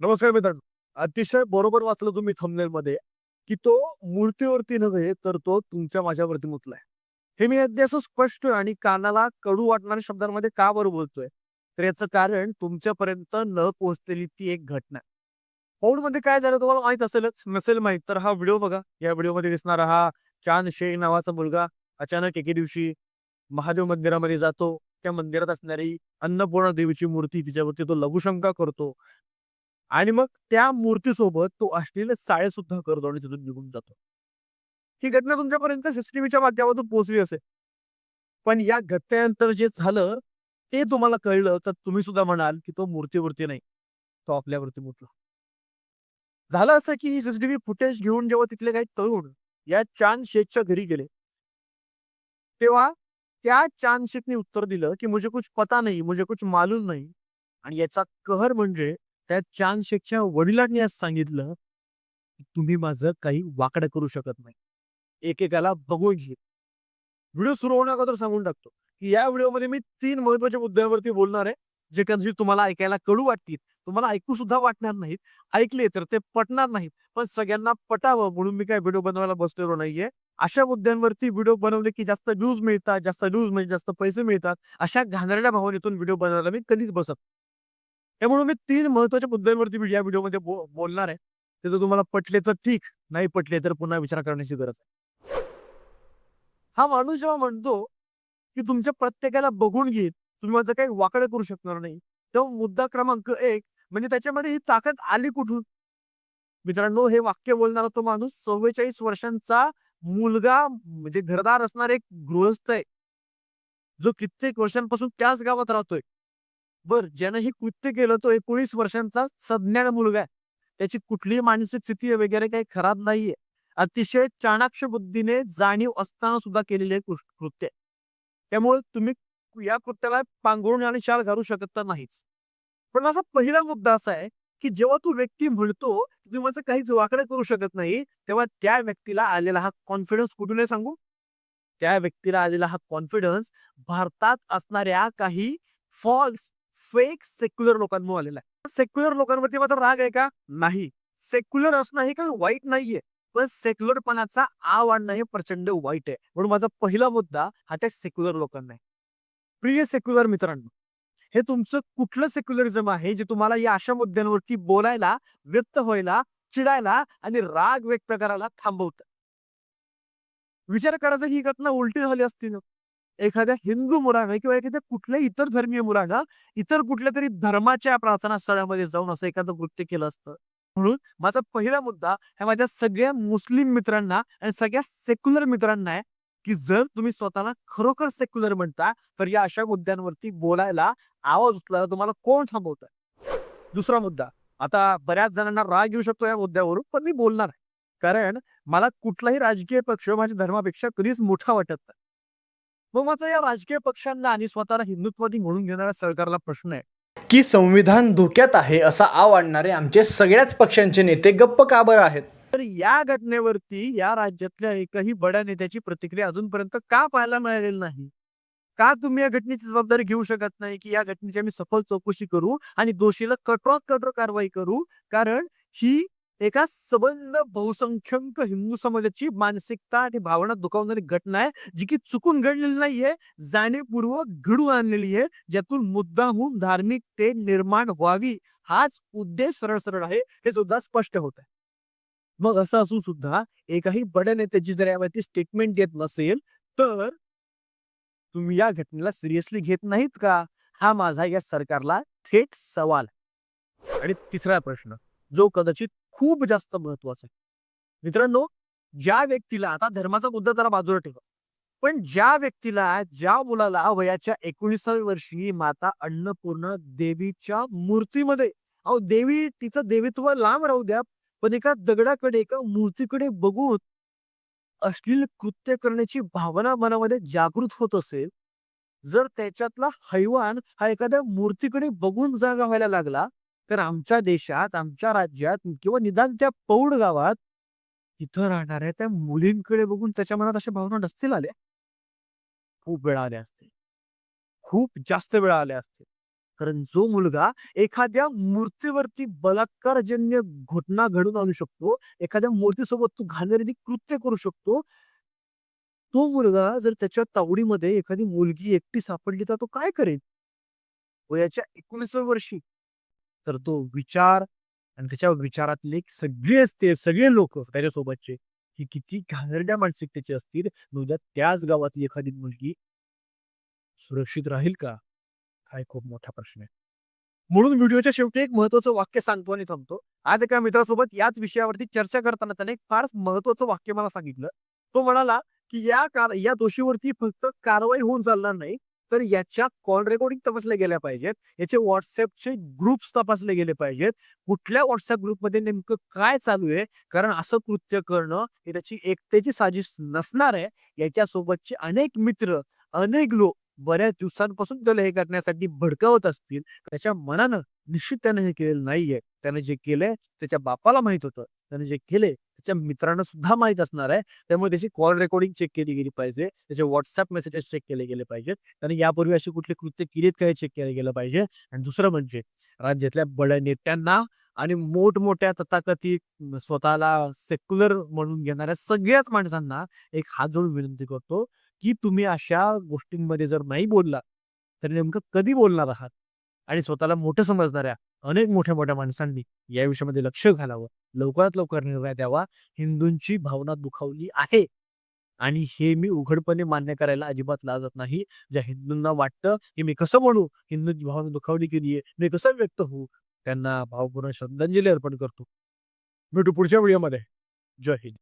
नमस्कार मित्रांनो. अतिशय बरोबर वाचलं तुम्ही थंबनेल मध्ये की तो मूर्तीवरती नव्हे तर तो तुमच्या माझ्यावरती मुतलाय. हे मी अगदी असं स्पष्ट आणि कानाला कडू वाटणाऱ्या शब्दांमध्ये का बरं बोलतोय? तर याचं कारण तुमच्यापर्यंत न पोहोचलेली ती एक घटना मध्ये काय झालं तुम्हाला माहीत असेलच? नसेल माहीत तर हा व्हिडिओ बघा. या व्हिडिओमध्ये दिसणारा हा चांद शेख नावाचा मुलगा अचानक एके दिवशी महादेव मंदिरामध्ये जातो. त्या मंदिरात असणारी अन्नपूर्णा देवीची मूर्ती तिच्यावरती तो लघुशंका करतो. आणि मग त्या मूर्तीसोबत तो अश्लील साळे सुद्धा करतो आणि तिथून निघून जातो. ही घटना तुमच्यापर्यंत सीसीटीव्हीच्या माध्यमातून पोहोचली असेल. पण या घटनेनंतर जे झालं ते तुम्हाला कळलं तर तुम्ही सुद्धा म्हणाल की तो मूर्तीवरती नाही. तो आपल्यावरती मुतला. झालं असं की ही सीसीटीव्ही फुटेज घेऊन जेव्हा तिथले काही तरुण या चांद शेखच्या घरी गेले तेव्हा त्या चांद शेखने उत्तर दिलं की मुझे कुछ पता नाही मुझे कुछ मालूम नाही. आणि याचा कहर म्हणजे त्या चांद शेखच्या वडिलांनी आज सांगितलं की तुम्ही माझं काही वाकडं करू शकत नाही. एकेकाला बघून घे. व्हिडिओ सुरू होण्याअगोदर सांगून टाकतो की या व्हिडिओमध्ये मी तीन महत्त्वाच्या मुद्द्यांवरती बोलणार आहे जे कदाचित तुम्हाला ऐकायला कडू वाटतील. तुम्हाला ऐकू सुद्धा वाटणार नाहीत. ऐकले तर ते पटणार नाहीत पण सगळ्यांना पटावं म्हणून मी काय व्हिडिओ बनवायला बसलेलो नाहीये. अशा मुद्द्यांवरती व्हिडिओ बनवले की जास्त व्ह्यूज मिळतात जास्त व्ह्यूज म्हणजे जास्त पैसे मिळतात अशा घाणेरड्या भावनेतून व्हिडिओ बनवायला मी कधीच बसत त्यामुळे मी तीन महत्त्वाच्या मुद्द्यांवरती व्हि- या व्हिडिओमध्ये बो- बोलणार आहे. ते जर तुम्हाला पटले तर ठीक नाही पटले तर पुन्हा विचार करण्याची गरज आहे. हा माणूस जेव्हा म्हणतो की तुमच्या प्रत्येकाला बघून घेत तुम्ही माझं काही वाकडं करू शकणार नाही तेव्हा मुद्दा क्रमांक एक म्हणजे त्याच्यामध्ये ही ताकद आली कुठून? मित्रांनो हे वाक्य बोलणारा तो माणूस चव्वेचाळीस वर्षांचा मुलगा म्हणजे घरदार असणारा एक गृहस्थ आहे. जो कित्येक वर्षांपासून त्याच गावात राहतोय. बर ज्यानं हे कृत्य केलं तो एकोणीस वर्षांचा सज्ञान मुलगा आहे. त्याची कुठलीही मानसिक स्थिती वगैरे काही खराब नाहीये. अतिशय चाणाक्ष बुद्धीने जाणीव असताना सुद्धा केलेले कृत्य त्यामुळे तुम्ही या कृत्याला पांघरून आणि शाल घालू शकत नाहीच. पण माझा पहिला मुद्दा असा आहे की जेव्हा तो व्यक्ती म्हणतो की तुम्ही माझं काहीच वाकडे करू शकत नाही तेव्हा त्या व्यक्तीला आलेला हा कॉन्फिडन्स कुठून आहे सांगू? त्या व्यक्तीला आलेला हा कॉन्फिडन्स भारतात असणाऱ्या काही फॉल्स फेक सेक्युलर लोकांमुळे आलेला आहे. सेक्युलर लोकांवरती माझा राग आहे का? नाही. सेक्युलर असणं हे काही वाईट नाहीये. पण सेक्युलरपणाचा आव आणणं हे प्रचंड वाईट आहे. म्हणून माझा पहिला मुद्दा हा त्या सेक्युलर लोकांना आहे. प्रिय सेक्युलर मित्रांनो हे तुमचं कुठलं सेक्युलरिझम आहे? जे तुम्हाला या अशा मुद्द्यांवरती बोलायला व्यक्त व्हायला चिडायला आणि राग व्यक्त करायला थांबवत. विचार करायचा ही घटना उलटी झाली असती ना. एखाद्या हिंदू मुलानं किंवा एखाद्या कुठल्याही इतर धर्मीय मुलानं इतर कुठल्या तरी धर्माच्या प्रार्थना स्थळामध्ये जाऊन असं एखादं कृत्य केलं असतं. म्हणून माझा पहिला मुद्दा हा माझ्या सगळ्या मुस्लिम मित्रांना आणि सगळ्या सेक्युलर मित्रांना आहे की जर तुम्ही स्वतःला खरोखर सेक्युलर म्हणता तर या अशा मुद्द्यांवरती बोलायला आवाज उचलायला तुम्हाला कोण थांबवत दुसरा मुद्दा आता बऱ्याच जणांना राग येऊ शकतो या मुद्द्यावरून पण मी बोलणार आहे. कारण मला कुठलाही राजकीय पक्ष माझ्या धर्मापेक्षा कधीच मोठा वाटत नाही. मग माझा या राजकीय पक्षांना आणि स्वतःला हिंदुत्ववादी म्हणून घेणाऱ्या सरकारला प्रश्न आहे. की संविधान धोक्यात आहे असा आव आणणारे आमचे सगळ्याच पक्षांचे नेते गप्प का बरं आहेत? तर या घटनेवरती या राज्यातल्या एकाही बड्या नेत्याची प्रतिक्रिया अजूनपर्यंत का पाहायला मिळालेली नाही? का तुम्ही या घटनेची जबाबदारी घेऊ शकत नाही की या घटनेची आम्ही सखोल चौकशी करू आणि दोषीला कठोरात कठोर कारवाई करू? कारण ही एका सबंध बहुसंख्यक हिंदू समाजाची मानसिकता आणि भावना दुखावणारी घटना आहे जी की चुकून घडलेली नाहीये जाणीवपूर्वक घडून आणलेली आहे ज्यातून मुद्दाहून धार्मिक ते निर्माण व्हावी हाच उद्देश सरळ सरळ आहे हे सुद्धा स्पष्ट होत आहे. मग असं असून सुद्धा एकाही बड्या नेत्याची जर यावरती स्टेटमेंट देत नसेल तर तुम्ही या घटनेला सिरियसली घेत नाहीत का? हा माझा या सरकारला थेट सवाल आणि तिसरा प्रश्न जो कदाचित खूप जास्त महत्वाचं आहे. मित्रांनो ज्या व्यक्तीला आता धर्माचा मुद्दा जरा बाजूला ठेवा. पण ज्या व्यक्तीला ज्या मुलाला वयाच्या एकोणीसाव्या वर्षी माता अन्नपूर्ण देवीच्या मूर्तीमध्ये अहो देवी तिचं देवीत्व लांब राहू द्या पण एका दगडाकडे एका मूर्तीकडे बघून अश्लील कृत्य करण्याची भावना मनामध्ये जागृत होत असेल जर त्याच्यातला हैवान हा एखाद्या मूर्तीकडे बघून जागा व्हायला लागला तर आमच्या देशात आमच्या राज्यात किंवा निदान त्या पौड गावात तिथं राहणाऱ्या त्या मुलींकडे बघून त्याच्या मनात अशा भावना नसतील आल्या? खूप वेळा आल्या असतील. खूप जास्त वेळा आल्या असतील. कारण जो मुलगा एखाद्या मूर्तीवरती बलात्कारजन्य घटना घडून आणू शकतो एखाद्या मूर्तीसोबत तू घाणेरडी कृत्य करू शकतो तो मुलगा जर त्याच्या तावडीमध्ये एखादी मुलगी एकटी सापडली तर तो काय करेल? वयाच्या एकोणीसव्या वर्षी तर तो विचार आणि त्याच्या विचारातले सगळे असते सगळे लोक त्याच्यासोबतचे ही किती घाणेरड्या मानसिकतेचे असतील. उद्या त्याच गावातली एखादी मुलगी सुरक्षित राहील का? हा एक खूप मोठा प्रश्न आहे. म्हणून व्हिडिओच्या शेवटी एक महत्वाचं वाक्य सांगतो आणि थांबतो. आज एका मित्रासोबत याच विषयावरती चर्चा करताना त्याने एक फार महत्वाचं वाक्य मला सांगितलं. तो म्हणाला की या कार या दोषीवरती फक्त कारवाई होऊन चालणार नाही. तर याच्या कॉल रेकॉर्डिंग तपासल्या गेल्या पाहिजेत. याचे व्हॉट्सअपचे ग्रुप्स तपासले गेले पाहिजेत. कुठल्या व्हॉट्सअप ग्रुपमध्ये नेमकं काय चालू आहे? कारण असं कृत्य करणं हे त्याची एकट्याची साजिश नसणार आहे. याच्यासोबतचे अनेक मित्र अनेक लोक बऱ्याच दिवसांपासून त्याला हे करण्यासाठी भडकावत असतील. त्याच्या मनानं निश्चित त्यानं हे केलेलं नाहीये. त्यानं जे केलंय त्याच्या बापाला माहीत होतं. त्याने जे केले त्याच्या मित्रांना सुद्धा माहीत असणार आहे. त्यामुळे त्याची कॉल रेकॉर्डिंग चेक केली गेली पाहिजे. त्याचे व्हॉट्सअप मेसेजेस चेक केले गेले पाहिजेत. त्याने यापूर्वी अशी कुठली कृत्य केलीत काय चेक केलं गेलं पाहिजे? आणि दुसरं म्हणजे राज्यातल्या बड्या नेत्यांना आणि मोठमोठ्या तथाकथित स्वतःला सेक्युलर म्हणून घेणाऱ्या सगळ्याच माणसांना एक हात जोडून विनंती करतो की तुम्ही अशा गोष्टींमध्ये जर नाही बोलला तर नेमकं कधी बोलणार आहात? आणि स्वतःला मोठं समजणाऱ्या अनेक मोठ्या मोठ्या माणसांनी या विषयामध्ये लक्ष घालावं. लवकरात लवकर निर्णय द्यावा. हिंदूंची भावना दुखावली आहे. आणि हे मी उघडपणे मान्य करायला अजिबात लाजत नाही. ज्या हिंदूंना वाटतं की मी कसं म्हणू हिंदूंची भावना दुखावली गेली आहे मी कसं व्यक्त होऊ त्यांना भावपूर्ण श्रद्धांजली अर्पण करतो. भेटू पुढच्या व्हिडिओमध्ये. जय हिंद.